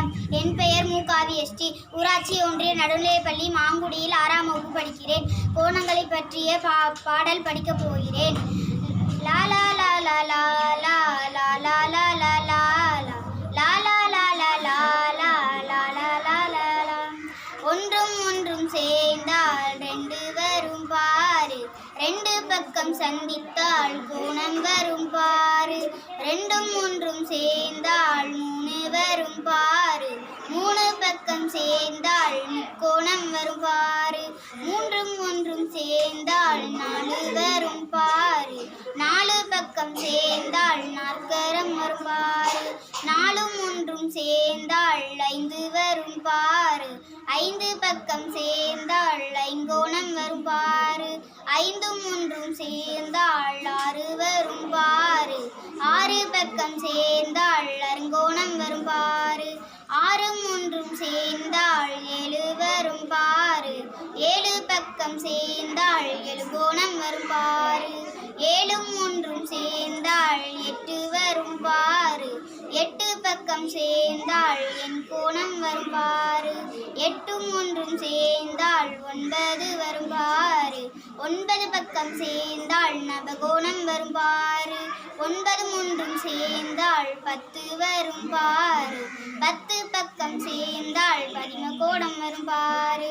வணக்கம் என் பெயர் மு காவி எஸ்டி ஊராட்சி ஒன்றிய நடுநிலைப்பள்ளி மாங்குடியில் ஆறாம் வகுப்பு படிக்கிறேன் கோணங்களை பற்றிய பா பாடல் படிக்கப் போகிறேன் லாலா லாலா லாலா லாலா லாலா லாலா லாலா லாலா லாலா லாலா லாலா லா ஒன்றும் ஒன்றும் சேர்ந்தால் ரெண்டு வரும் பாரு ரெண்டு பக்கம் சந்தித்தால் கோணம் வரும் பாரு ரெண்டும் ஒன்றும் சேர்ந்தால் சேர்ந்தால் கோணம் வரும் பாரு மூன்றும் ஒன்றும் சேர்ந்தால் நாலு வரும் பாரு நாலு பக்கம் சேர்ந்தால் நாற்கரம் வரும் பாரு நாலும் ஒன்றும் சேர்ந்தால் ஐந்து வரும் பாரு ஐந்து பக்கம் சேர்ந்தால் ஐங்கோணம் வரும் பாரு ஐந்தும் ஒன்றும் சேர்ந்தால் ஆறு வரும் பாரு ஆறு பக்கம் சேர்ந்தால் அருங்கோணம் வரும் பாரு பக்கம் எழு எழுகோணம் வரும் பாரு. ஏழும் ஒன்றும் சேர்ந்தாள் எட்டு வரும் பாரு. எட்டு பக்கம் சேர்ந்தாள் என் கோணம் வரும் பாரு. எட்டும் ஒன்றும் சேர்ந்தாள் ஒன்பது வரும் பாரு. ஒன்பது பக்கம் சேர்ந்தாள் நவகோணம் வரும் பாரு. ஒன்பதும் ஒன்றும் சேர்ந்தாள் பத்து வரும் பாரு. பத்து பக்கம் சேர்ந்தாள் பதிம கோணம் வரும் பாரு.